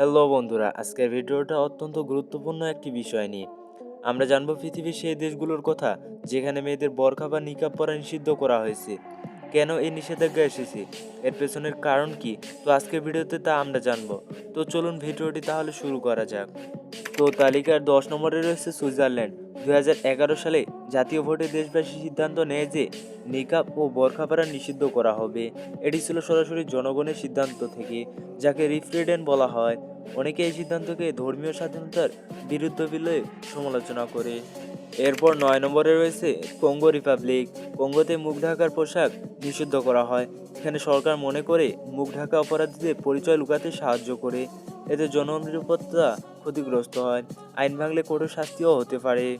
Hello বন্ধুরা, আজকের ভিডিওটা অত্যন্ত গুরুত্বপূর্ণ একটি বিষয় নিয়ে। আমরা জানব পৃথিবীর সেই দেশগুলোর কথা যেখানে মেয়েদের বরখা বা নিকাব পরা নিষিদ্ধ করা হয়েছে। কেন এই নিষেধাজ্ঞা এসেছে? এর পেছনের কারণ কি? তো আজকের ভিডিওতে তা আমরা জানব। তো চলুন ভিডিওটি তাহলে শুরু করা যাক। তো তালিকার দশ নম্বরে রয়েছে সুইজারল্যান্ড। দু হাজার এগারো সালে জাতীয় ভোটে দেশবাসী সিদ্ধান্ত নেয় যে নিকাব ও বোরখা পরা নিষিদ্ধ করা হবে। এটি ছিল সরাসরি জনগণের সিদ্ধান্ত থেকে, যাকে রিফ্রেডেন বলা হয়। অনেকে এই সিদ্ধান্তকে ধর্মীয় স্বাধীনতার বিরুদ্ধ বলে সমালোচনা করে। এরপর নয় নম্বরে রয়েছে কঙ্গো রিপাবলিক। কঙ্গোতে মুখ ঢাকার পোশাক নিষিদ্ধ করা হয়। এখানে সরকার মনে করে মুখ ঢাকা অপরাধীদের পরিচয় লুকাতে সাহায্য করে। এতে জননিরাপত্তা ক্ষতিগ্রস্ত হয়। আইন ভাঙলে কঠোর শাস্তিও হতে পারে।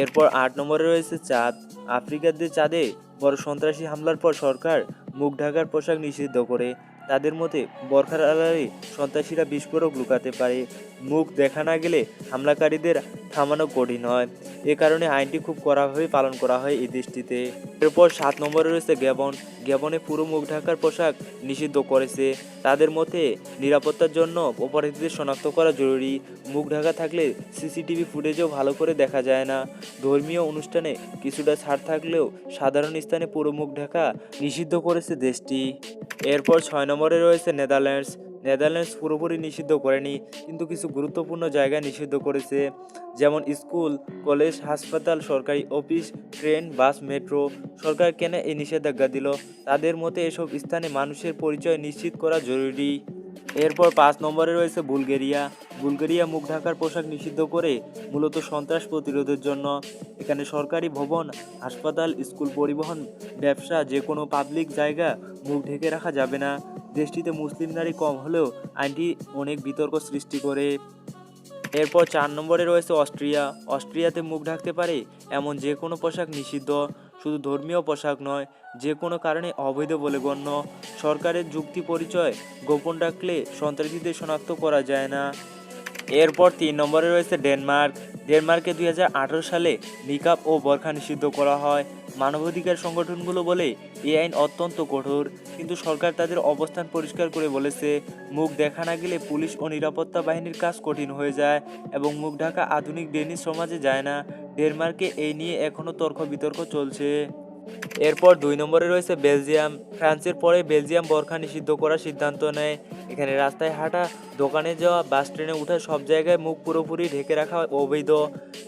এরপর আট নম্বরে রয়েছে চাঁদ। আফ্রিকাদের চাঁদে বড় সন্ত্রাসী হামলার পর সরকার মুখ ঢাকার পোশাক নিষিদ্ধ করে। তাদের মতে বরখার আড়ালে সন্ত্রাসীরা বিস্ফোরক লুকাতে পারে। মুখ দেখা না গেলে হামলাকারীদের থামানো কঠিন হয়। এ কারণে আইনটি খুব কড়াভাবে পালন করা হয় এই দেশটিতে এরপর সাত নম্বরে রয়েছে গ্যাবন গ্যাবনে পুরো মুখ ঢাকার পোশাক নিষিদ্ধ করেছে। তাদের মতে, নিরাপত্তার জন্য অপরাধীদের শনাক্ত করা জরুরি। মুখ ঢাকা থাকলে সিসিটিভি ফুটেজেও ভালো করে দেখা যায় না। ধর্মীয় অনুষ্ঠানে কিছুটা ছাড় থাকলেও সাধারণ স্থানে পুরো মুখ ঢাকা নিষিদ্ধ করেছে দেশটি। এরপর ছয় নম্বরে রয়েছে নেদারল্যান্ডস। নেদারল্যান্ডস পুরোপুরি নিষিদ্ধ করেনি, কিন্তু কিছু গুরুত্বপূর্ণ জায়গা নিষিদ্ধ করেছে, যেমন স্কুল, কলেজ, হাসপাতাল, সরকারি অফিস, ট্রেন, বাস, মেট্রো। সরকার কেন এই নিষেধাজ্ঞা দিল? তাদের মতে এসব স্থানে মানুষের পরিচয় নিশ্চিত করা জরুরি। এরপর পাঁচ নম্বরে রয়েছে বুলগেরিয়া। বুলগেরিয়া মুখ ঢাকার পোশাক নিষিদ্ধ করে মূলত সন্ত্রাস প্রতিরোধের জন্য এখানে সরকারি ভবন, হাসপাতাল, স্কুল পরিবহন, ব্যবসা, যে কোনো পাবলিক জায়গা মুখ ঢেকে রাখা যাবে না। দেশটিতে মুসলিম নারী কম হলেও আইনটি অনেক বিতর্ক সৃষ্টি করে। এরপর চার নম্বরে রয়েছে অস্ট্রিয়া। অস্ট্রিয়াতে মুখ ঢাকতে পারে এমন যে কোনো পোশাক নিষিদ্ধ। শুধু ধর্মীয় পোশাক নয়, যে কোনো কারণে অবৈধ বলে গণ্য। সরকারের যুক্তি পরিচয় গোপন রাখলে সন্ত্রাসীদের শনাক্ত করা যায় না। এরপর তিন নম্বরে রয়েছে ডেনমার্ক। ডেনমার্কে দুই হাজার আঠেরো সালে নিকাব ও বরখা নিষিদ্ধ করা হয়। মানবাধিকার সংগঠনগুলো বলে এই আইন অত্যন্ত কঠোর। কিন্তু সরকার তাদের অবস্থান পরিষ্কার করে বলেছে, মুখ দেখা না গেলে পুলিশ ও নিরাপত্তা বাহিনীর কাজ কঠিন হয়ে যায় এবং মুখ ঢাকা আধুনিক ডেনিস সমাজে যায় না। ডেনমার্কে এই নিয়ে এখনও তর্ক বিতর্ক চলছে। এরপর দুই নম্বরে রয়েছে বেলজিয়াম। ফ্রান্সের পরে বেলজিয়াম বরখা নিষিদ্ধ করার সিদ্ধান্ত নেয়। এখানে রাস্তায় হাঁটা, দোকানে যাওয়া, বাস ট্রেনে ওঠা সব জায়গায় মুখ পুরোপুরি ঢেকে রাখা অবৈধ।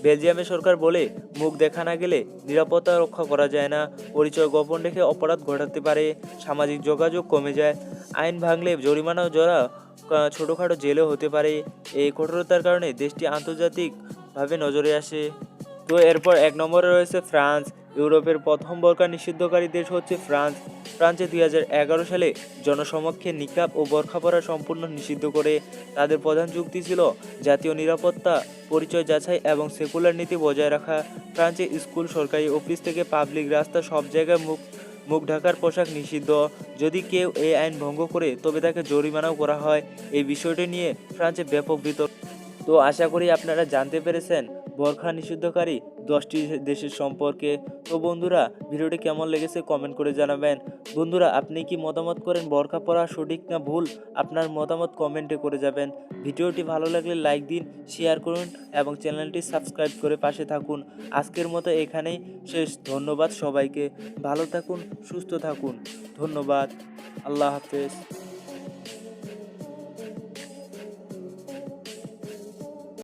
বেলজিয়ামের সরকার বলে, মুখ দেখা না গেলে নিরাপত্তা রক্ষা করা যায় না। পরিচয় গোপন রেখে অপরাধ ঘটাতে পারে। সামাজিক যোগাযোগ কমে যায়। আইন ভাঙলে জরিমানা জরা ছোটোখাটো জেলেও হতে পারে। এই কঠোরতার কারণে দেশটি আন্তর্জাতিকভাবে নজরে আসে। তো এরপর এক নম্বরে রয়েছে ফ্রান্স। ইউরোপের প্রথম বরকা নিষিদ্ধকারী দেশ হচ্ছে ফ্রান্স। ফ্রান্সে দুই হাজার এগারো সালে জনসমক্ষে নিকাব ও বরখা পরা সম্পূর্ণ নিষিদ্ধ করে তাদের প্রধান যুক্তি ছিল জাতীয় নিরাপত্তা, পরিচয় যাচাই এবং সেকুলার নীতি বজায় রাখা। ফ্রান্সে স্কুল, সরকারি অফিস থেকে পাবলিক রাস্তা সব জায়গায় মুখ মুখ ঢাকার পোশাক নিষিদ্ধ। যদি কেউ এই আইন ভঙ্গ করে, তবে তাকে জরিমানাও করা হয়। এই বিষয়টি নিয়ে ফ্রান্সে ব্যাপক বিতর্ক। তো আশা করি আপনারা জানতে পেরেছেন। বরখা নিষিদ্ধকারী দশটি দেশের সম্পর্কে। তো বন্ধুরা, ভিডিওটি কেমন লেগেছে কমেন্ট করে জানাবেন। বন্ধুরা, আপনি কি মতামত করেন বরখা পড়া সঠিক না ভুল? আপনার মতামত কমেন্টে করে যাবেন। ভিডিওটি ভালো লাগলে লাইক দিন শেয়ার করুন এবং চ্যানেলটি সাবস্ক্রাইব করে পাশে থাকুন। আজকের মতো এখানেই শেষ। ধন্যবাদ সবাইকে। ভালো থাকুন, সুস্থ থাকুন। ধন্যবাদ। আল্লাহ হাফেজ।